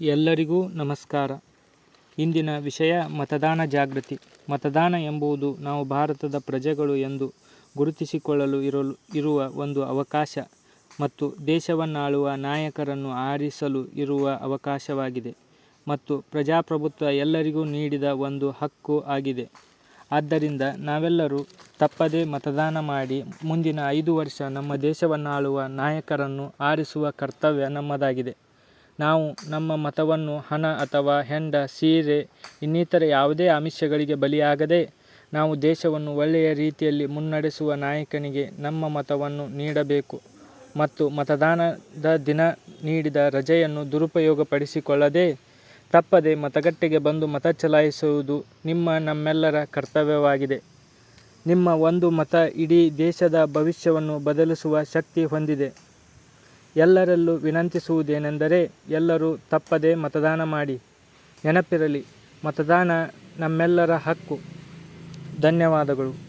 ಎಲ್ಲರಿಗೂ ನಮಸ್ಕಾರ. ಇಂದಿನ ವಿಷಯ ಮತದಾನ ಜಾಗೃತಿ. ಮತದಾನ ಎಂಬುದು ನಾವು ಭಾರತದ ಪ್ರಜೆಗಳು ಎಂದು ಗುರುತಿಸಿಕೊಳ್ಳಲು ಇರಲು, ಇರುವ ಒಂದು ಅವಕಾಶ ಮತ್ತು ದೇಶವನ್ನಾಳುವ ನಾಯಕರನ್ನು ಆರಿಸಲು ಇರುವ ಅವಕಾಶವಾಗಿದೆ ಮತ್ತು ಪ್ರಜಾಪ್ರಭುತ್ವ ಎಲ್ಲರಿಗೂ ನೀಡಿದ ಒಂದು ಹಕ್ಕು ಆಗಿದೆ. ಆದ್ದರಿಂದ ನಾವೆಲ್ಲರೂ ತಪ್ಪದೇ ಮತದಾನ ಮಾಡಿ ಮುಂದಿನ ಐದು ವರ್ಷ ನಮ್ಮ ದೇಶವನ್ನಾಳುವ ನಾಯಕರನ್ನು ಆರಿಸುವ ಕರ್ತವ್ಯ ನಮ್ಮದಾಗಿದೆ. ನಾವು ನಮ್ಮ ಮತವನ್ನು ಹಣ ಅಥವಾ ಹೆಂಡ, ಸೀರೆ, ಇನ್ನಿತರ ಯಾವುದೇ ಆಮಿಷಗಳಿಗೆ ಬಲಿಯಾಗದೆ ನಾವು ದೇಶವನ್ನು ಒಳ್ಳೆಯ ರೀತಿಯಲ್ಲಿ ಮುನ್ನಡೆಸುವ ನಾಯಕನಿಗೆ ನಮ್ಮ ಮತವನ್ನು ನೀಡಬೇಕು ಮತ್ತು ಮತದಾನದ ದಿನ ನೀಡಿದ ರಜೆಯನ್ನು ದುರುಪಯೋಗಪಡಿಸಿಕೊಳ್ಳದೆ ತಪ್ಪದೆ ಮತಗಟ್ಟೆಗೆ ಬಂದು ಮತ ಚಲಾಯಿಸುವುದು ನಿಮ್ಮ ನಮ್ಮೆಲ್ಲರ ಕರ್ತವ್ಯವಾಗಿದೆ. ನಿಮ್ಮ ಒಂದು ಮತ ಇಡೀ ದೇಶದ ಭವಿಷ್ಯವನ್ನು ಬದಲಿಸುವ ಶಕ್ತಿ ಹೊಂದಿದೆ. ಎಲ್ಲರಲ್ಲೂ ವಿನಂತಿಸುವುದೇನೆಂದರೆ ಎಲ್ಲರೂ ತಪ್ಪದೆ ಮತದಾನ ಮಾಡಿ. ನೆನಪಿರಲಿ ಮತದಾನ ನಮ್ಮೆಲ್ಲರ ಹಕ್ಕು. ಧನ್ಯವಾದಗಳು.